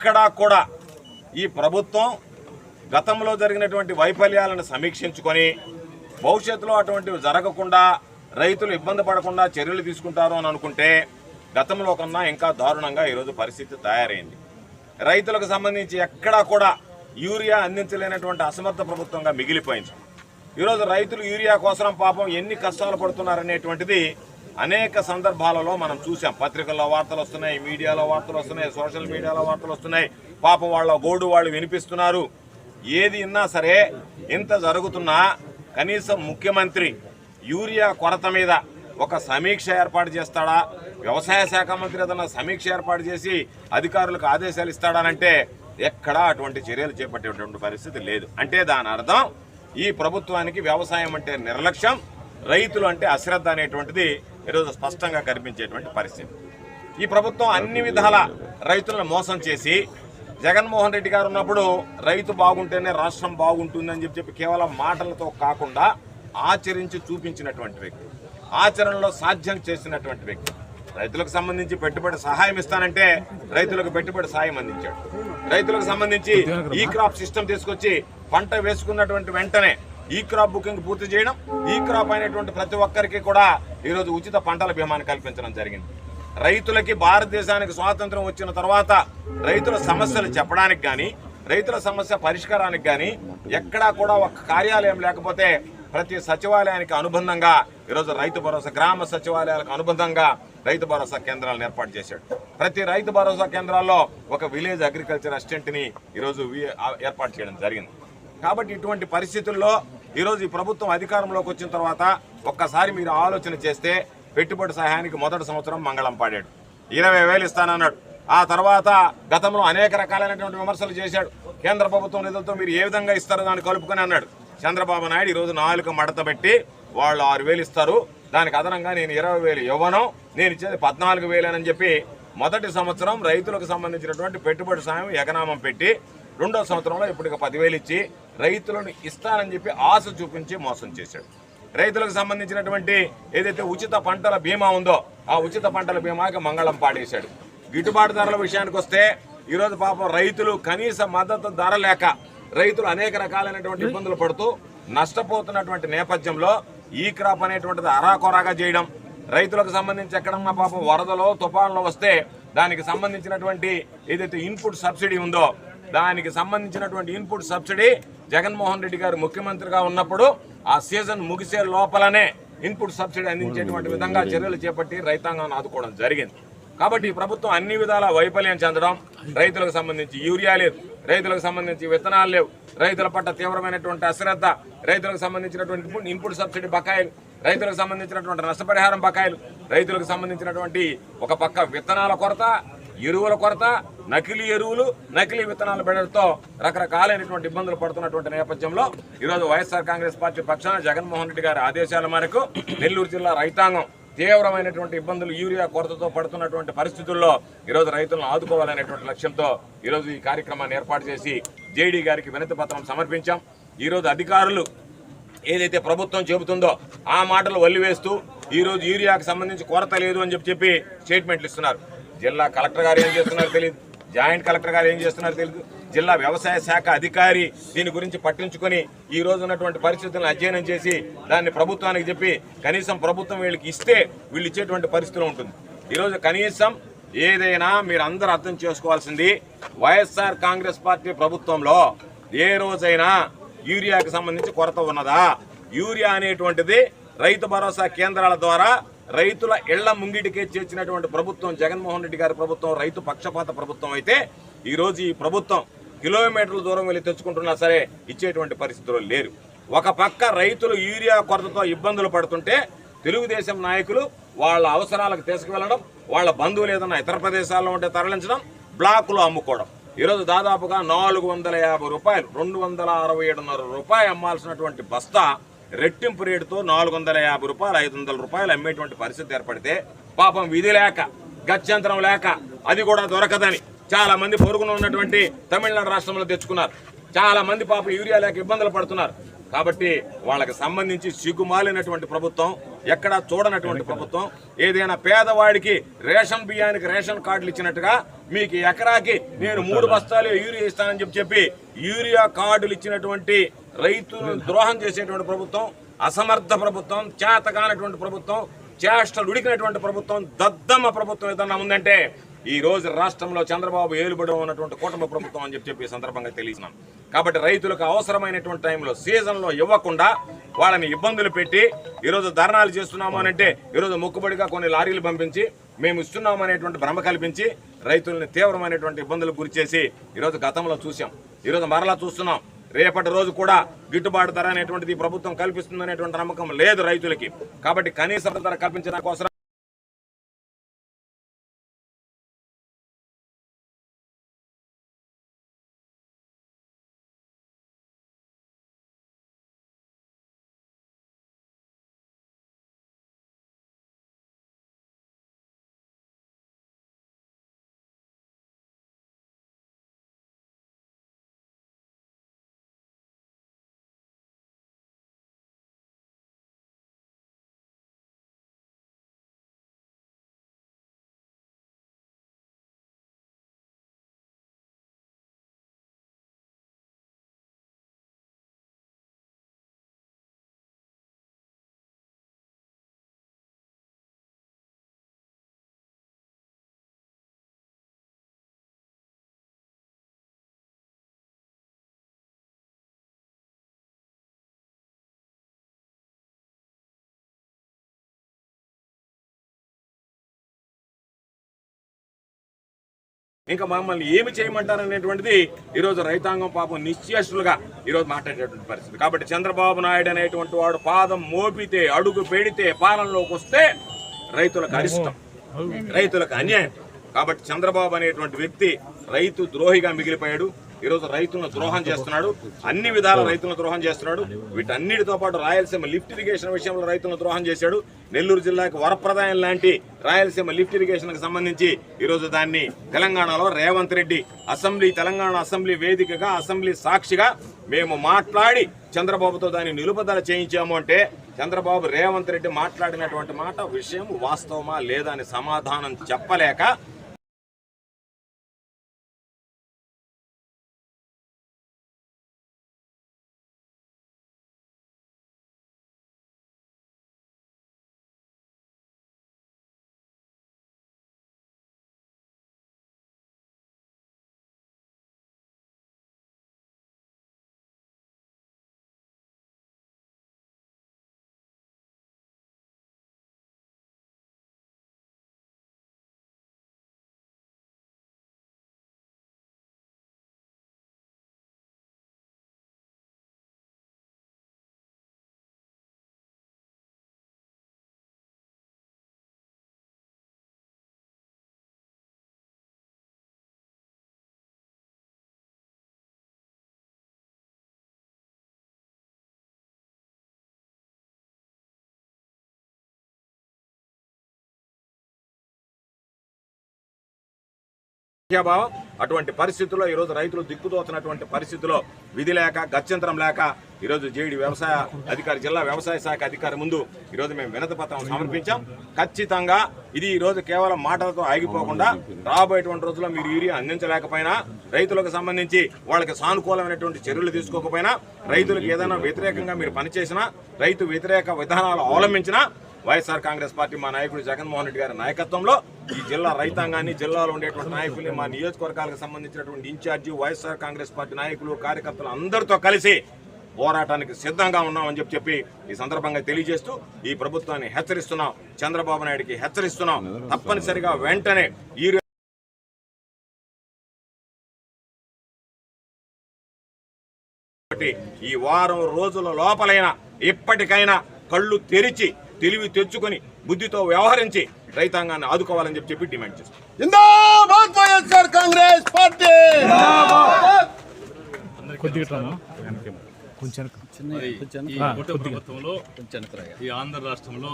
ఎక్కడా కూడా ఈ ప్రభుత్వం గతంలో జరిగినటువంటి వైఫల్యాలను సమీక్షించుకొని భవిష్యత్తులో అటువంటివి జరగకుండా రైతులు ఇబ్బంది పడకుండా చర్యలు తీసుకుంటారు అని అనుకుంటే గతంలో కన్నా ఇంకా దారుణంగా ఈరోజు పరిస్థితి తయారైంది. రైతులకు సంబంధించి ఎక్కడా కూడా యూరియా అందించలేనటువంటి అసమర్థ ప్రభుత్వంగా మిగిలిపోయింది. ఈరోజు రైతులు యూరియా కోసం పాపం ఎన్ని కష్టాలు పడుతున్నారనేటువంటిది అనేక సందర్భాలలో మనం చూసాం పత్రికల్లో వార్తలు వస్తున్నాయి మీడియాలో వార్తలు వస్తున్నాయి సోషల్ మీడియాలో వార్తలు వస్తున్నాయి. పాప వాళ్ళ గోడు వాళ్ళు వినిపిస్తున్నారు. ఏది ఇన్నా సరే ఇంత జరుగుతున్నా కనీసం ముఖ్యమంత్రి యూరియా కొరత మీద ఒక సమీక్ష ఏర్పాటు చేస్తాడా? వ్యవసాయ శాఖ మంత్రి ఏదన్నా సమీక్ష ఏర్పాటు చేసి అధికారులకు ఆదేశాలు ఇస్తాడానంటే ఎక్కడా అటువంటి చర్యలు చేపట్టేటువంటి పరిస్థితి లేదు. అంటే దాని అర్థం ఈ ప్రభుత్వానికి వ్యవసాయం అంటే నిర్లక్ష్యం రైతులు అంటే అశ్రద్ధ అనేటువంటిది ఈరోజు స్పష్టంగా కనిపించేటువంటి పరిస్థితి. ఈ ప్రభుత్వం అన్ని విధాల రైతులను మోసం చేసి జగన్మోహన్ రెడ్డి గారు ఉన్నప్పుడు రైతు బాగుంటేనే రాష్ట్రం బాగుంటుందని చెప్పి చెప్పి కేవలం మాటలతో కాకుండా ఆచరించి చూపించినటువంటి వ్యక్తి ఆచరణలో సాధ్యం చేసినటువంటి వ్యక్తి. రైతులకు సంబంధించి పెట్టుబడి సహాయం ఇస్తానంటే రైతులకు పెట్టుబడి సాయం అందించాడు. రైతులకు సంబంధించి ఈ క్రాప్ సిస్టమ్ తీసుకొచ్చి పంట వేసుకున్నటువంటి వెంటనే ఈ క్రాప్ బుకింగ్ పూర్తి చేయడం ఈ క్రాప్ అయినటువంటి ప్రతి ఒక్కరికి కూడా ఈరోజు ఉచిత పంటల బీమాను కల్పించడం జరిగింది. రైతులకి భారతదేశానికి స్వాతంత్రం వచ్చిన తర్వాత రైతుల సమస్యలు చెప్పడానికి కానీ రైతుల సమస్య పరిష్కారానికి కానీ ఎక్కడా కూడా ఒక కార్యాలయం లేకపోతే ప్రతి సచివాలయానికి అనుబంధంగా ఈరోజు రైతు భరోసా గ్రామ సచివాలయాలకు అనుబంధంగా రైతు భరోసా కేంద్రాలను ఏర్పాటు చేశాడు. ప్రతి రైతు భరోసా కేంద్రాల్లో ఒక విలేజ్ అగ్రికల్చర్ అసిస్టెంట్ని ఈరోజు ఏర్పాటు చేయడం జరిగింది. కాబట్టి ఇటువంటి పరిస్థితుల్లో ఈరోజు ఈ ప్రభుత్వం అధికారంలోకి వచ్చిన తర్వాత ఒక్కసారి మీరు ఆలోచన చేస్తే పెట్టుబడి సహాయానికి మొదటి సంవత్సరం మంగళం పాడాడు. ఇరవై వేలు ఇస్తానన్నాడు. ఆ తర్వాత గతంలో అనేక రకాలైనటువంటి విమర్శలు చేశాడు. కేంద్ర ప్రభుత్వం నిధులతో మీరు ఏ విధంగా ఇస్తారో దాన్ని కలుపుకొని అన్నాడు. చంద్రబాబు నాయుడు ఈరోజు నాలుగు మడత పెట్టి వాళ్ళు ఆరు వేలు ఇస్తారు. దానికి అదనంగా నేను ఇరవై వేలు ఇవ్వను. నేను ఇచ్చేది పద్నాలుగు వేలేనని చెప్పి మొదటి సంవత్సరం రైతులకు సంబంధించినటువంటి పెట్టుబడి సాయం ఎగనామం పెట్టి రెండో సంవత్సరంలో ఇప్పటికి పదివేలు ఇచ్చి రైతులను ఇస్తానని చెప్పి ఆశ చూపించి మోసం చేశాడు. రైతులకు సంబంధించినటువంటి ఏదైతే ఉచిత పంటల బీమా ఉందో ఆ ఉచిత పంటల బీమాకి మంగళం పాడేశాడు. గిట్టుబాటు ధరల విషయానికి వస్తే ఈరోజు పాపం రైతులు కనీస మద్దతు ధర లేక రైతులు అనేక రకాలైనటువంటి ఇబ్బందులు పడుతూ నష్టపోతున్నటువంటి నేపథ్యంలో ఈ క్రాప్ అనేటువంటిది అరాకొరాగా చేయడం రైతులకు సంబంధించి ఎక్కడన్నా పాపం వరదలో తుఫాన్లో వస్తే దానికి సంబంధించినటువంటి ఏదైతే ఇన్పుట్ సబ్సిడీ ఉందో దానికి సంబంధించినటువంటి ఇన్పుట్ సబ్సిడీ జగన్మోహన్ రెడ్డి గారు ముఖ్యమంత్రిగా ఉన్నప్పుడు ఆ సీజన్ ముగిసే లోపలనే ఇన్పుట్ సబ్సిడీ అందించేటువంటి విధంగా చర్యలు చేపట్టి రైతాంగాన్ని ఆదుకోవడం జరిగింది. కాబట్టి ఈ ప్రభుత్వం అన్ని విధాల వైఫల్యం చెందడం రైతులకు సంబంధించి యూరియా లేదు రైతులకు సంబంధించి విత్తనాలు లేవు రైతుల పట్ల తీవ్రమైనటువంటి అశ్రద్ధ రైతులకు సంబంధించినటువంటి ఇన్పుట్- ఇన్పుట్ సబ్సిడీ బకాయిలు రైతులకు సంబంధించినటువంటి నష్టపరిహారం బకాయిలు రైతులకు సంబంధించినటువంటి ఒక పక్క విత్తనాల కొరత ఎరువుల కొరత నకిలీ ఎరువులు నకిలీ విత్తనాలు పెట్టడంతో రకరకాలైనటువంటి ఇబ్బందులు పడుతున్నటువంటి నేపథ్యంలో ఈరోజు వైఎస్ఆర్ కాంగ్రెస్ పార్టీ పక్షాన జగన్మోహన్ రెడ్డి గారి ఆదేశాల మేరకు నెల్లూరు జిల్లా రైతాంగం తీవ్రమైనటువంటి ఇబ్బందులు యూరియా కొరతతో పడుతున్నటువంటి పరిస్థితుల్లో ఈరోజు రైతులను ఆదుకోవాలనేటువంటి లక్ష్యంతో ఈరోజు ఈ కార్యక్రమాన్ని ఏర్పాటు చేసి జేడీ గారికి వినతి పత్రం సమర్పించాం. ఈరోజు అధికారులు ఏదైతే ప్రభుత్వం చెబుతుందో ఆ మాటలు వల్లివేస్తూ ఈరోజు యూరియాకు సంబంధించి కొరత లేదు అని చెప్పి చెప్పి స్టేట్మెంట్లు ఇస్తున్నారు. జిల్లా కలెక్టర్ గారు ఏం చేస్తున్నారో తెలియదు జాయింట్ కలెక్టర్ గారు ఏం చేస్తున్నారో తెలియదు జిల్లా వ్యవసాయ శాఖ అధికారి దీని గురించి పట్టించుకొని ఈ రోజు ఉన్నటువంటి పరిస్థితులను అధ్యయనం చేసి దాన్ని ప్రభుత్వానికి చెప్పి కనీసం ప్రభుత్వం వీళ్ళకి ఇస్తే వీళ్ళు ఇచ్చేటువంటి పరిస్థితులు ఉంటుంది. ఈరోజు కనీసం ఏదైనా మీరు అందరూ అర్థం చేసుకోవాల్సింది వైఎస్ఆర్ కాంగ్రెస్ పార్టీ ప్రభుత్వంలో ఏ రోజైనా యూరియాకి సంబంధించి కొరత ఉన్నదా? యూరియా అనేటువంటిది రైతు భరోసా కేంద్రాల ద్వారా రైతుల ఇళ్ళ ముంగిటికే చేర్చినటువంటి ప్రభుత్వం జగన్మోహన్ రెడ్డి గారి ప్రభుత్వం రైతు పక్షపాత ప్రభుత్వం అయితే ఈరోజు ఈ ప్రభుత్వం కిలోమీటర్ల దూరం వెళ్ళి తెచ్చుకుంటున్నా సరే ఇచ్చేటువంటి పరిస్థితులు లేరు. ఒక పక్క రైతులు యూరియా కొరతతో ఇబ్బందులు పడుతుంటే తెలుగుదేశం నాయకులు వాళ్ళ అవసరాలకు తీసుకువెళ్ళడం వాళ్ళ బంధువులు ఏదన్నా ఇతర ప్రదేశాల్లో ఉంటే తరలించడం బ్లాకులో అమ్ముకోవడం. ఈరోజు దాదాపుగా నాలుగు వందల యాభై రూపాయలు రెండు వందల అరవై ఏడున్నర రూపాయలు అమ్మాల్సినటువంటి బస్తా రెట్టింపు రేటుతో నాలుగు వందల యాభై రూపాయలు ఐదు వందల రూపాయలు అమ్మేటువంటి పరిస్థితి ఏర్పడితే పాపం విధి లేక గత్యంతరం లేక అది కూడా దొరకదని చాలా మంది పొరుగున ఉన్నటువంటి తమిళనాడు రాష్ట్రంలో తెచ్చుకున్నారు. చాలా మంది పాపం యూరియా లేక ఇబ్బందులు పడుతున్నారు. కాబట్టి వాళ్ళకి సంబంధించి సిగ్గుమాలినటువంటి ప్రభుత్వం ఎక్కడా చూడనటువంటి ప్రభుత్వం. ఏదైనా పేదవాడికి రేషన్ బియ్యానికి రేషన్ కార్డులు ఇచ్చినట్టుగా మీకు ఎకరాకి నేను మూడు బస్తాలు యూరియా ఇస్తానని చెప్పి చెప్పి యూరియా కార్డులు ఇచ్చినటువంటి రైతులను ద్రోహం చేసేటువంటి ప్రభుత్వం అసమర్థ ప్రభుత్వం చేతకానటువంటి ప్రభుత్వం చేష్టలు ఉడికినటువంటి ప్రభుత్వం దద్దమ్మ ప్రభుత్వం ఏదన్నా ఉందంటే ఈ రోజు రాష్ట్రంలో చంద్రబాబు ఏలుబడి ఉన్నటువంటి కుటుంబ ప్రభుత్వం అని చెప్పి చెప్పి సందర్భంగా తెలిసినాం కాబట్టి రైతులకు అవసరమైనటువంటి టైంలో సీజన్లో ఇవ్వకుండా వాళ్ళని ఇబ్బందులు పెట్టి ఈరోజు ధర్నాలు చేస్తున్నాము అని అంటే ఈరోజు మొక్కుబడిగా కొన్ని లారీలు పంపించి మేము ఇస్తున్నాము అనేటువంటి భ్రమ కల్పించి రైతుల్ని తీవ్రమైనటువంటి ఇబ్బందులకు గురి చేసి ఈరోజు గతంలో చూసాం ఈరోజు మరలా చూస్తున్నాం. రేపటి రోజు కూడా గిట్టుబాటు ధర అనేటువంటిది ప్రభుత్వం కల్పిస్తుంది అనేటువంటి నమ్మకం లేదు రైతులకి. కాబట్టి కనీస ధర కల్పించడానికి కోసం ఇంకా మమ్మల్ని ఏమి చేయమంటారు అనేటువంటిది ఈరోజు రైతాంగం పాపం నిశ్చేష్టులుగా ఈరోజు మాట్లాడేటువంటి పరిస్థితి. కాబట్టి చంద్రబాబు నాయుడు అనేటువంటి వాడు పాదం మోపితే అడుగు పెడితే పాలనలోకి వస్తే రైతులకు అరిష్టం. రైతులకు అన్యాయం. కాబట్టి చంద్రబాబు అనేటువంటి వ్యక్తి రైతు ద్రోహిగా మిగిలిపోయాడు. ఈరోజు రైతులను ద్రోహం చేస్తున్నాడు అన్ని విధాల రైతులను ద్రోహం చేస్తున్నాడు వీటన్నిటితో పాటు రాయలసీమ లిఫ్ట్ ఇరిగేషన్ విషయంలో రైతులను ద్రోహం చేశాడు. నెల్లూరు జిల్లాకు వరప్రదాయం లాంటి రాయలసీమ లిఫ్ట్ ఇరిగేషన్కి సంబంధించి ఈరోజు దాన్ని తెలంగాణలో రేవంత్ రెడ్డి అసెంబ్లీ తెలంగాణ అసెంబ్లీ వేదికగా అసెంబ్లీ సాక్షిగా మేము మాట్లాడి చంద్రబాబుతో దాన్ని నిలుపుదల చేయించాము అంటే చంద్రబాబు రేవంత్ రెడ్డి మాట్లాడినటువంటి మాట విషయం వాస్తవమా లేదా అని సమాధానం చెప్పలేక సంఖ్యాభావం అటువంటి పరిస్థితుల్లో ఈరోజు రైతులు దిక్కుతోతున్నటువంటి పరిస్థితుల్లో విధి లేక గత్యంతరం లేక ఈరోజు జేడి వ్యవసాయ అధికారి జిల్లా వ్యవసాయ శాఖ అధికారి ముందు ఈరోజు మేము వినతి పత్రం సమర్పించాం. ఖచ్చితంగా ఇది ఈరోజు కేవలం మాటలతో ఆగిపోకుండా రాబోయేటువంటి రోజుల్లో మీరు యూరియా అందించలేకపోయినా రైతులకు సంబంధించి వాళ్ళకి సానుకూలమైనటువంటి చర్యలు తీసుకోకపోయినా రైతులకు ఏదైనా వ్యతిరేకంగా మీరు పనిచేసినా రైతు వ్యతిరేక విధానాలు అవలంబించినా వైఎస్ఆర్ కాంగ్రెస్ పార్టీ మా నాయకుడు జగన్మోహన్ రెడ్డి గారి నాయకత్వంలో ఈ జిల్లా రైతాంగాన్ని జిల్లాలో ఉండేటువంటి నాయకుల్ని మా నియోజకవర్గాలకు సంబంధించినటువంటి ఇన్ఛార్జి వైఎస్ఆర్ కాంగ్రెస్ పార్టీ నాయకులు కార్యకర్తలు అందరితో కలిసి పోరాటానికి సిద్ధంగా ఉన్నామని చెప్పి చెప్పి ఈ సందర్భంగా తెలియజేస్తూ ఈ ప్రభుత్వాన్ని హెచ్చరిస్తున్నాం. చంద్రబాబు నాయుడికి హెచ్చరిస్తున్నాం. తప్పనిసరిగా వెంటనే ఈ ఈ వారం రోజుల లోపలైన ఇప్పటికైనా కళ్ళు తెరిచి తెలివి తెచ్చుకొని బుద్ధితో వ్యవహరించి రైతాంగాన్ని ఆదుకోవాలని చెప్పి చెప్పి డిమాండ్ చేస్తాం. కాంగ్రెస్ పార్టీ! ఈ ఆంధ్ర రాష్ట్రంలో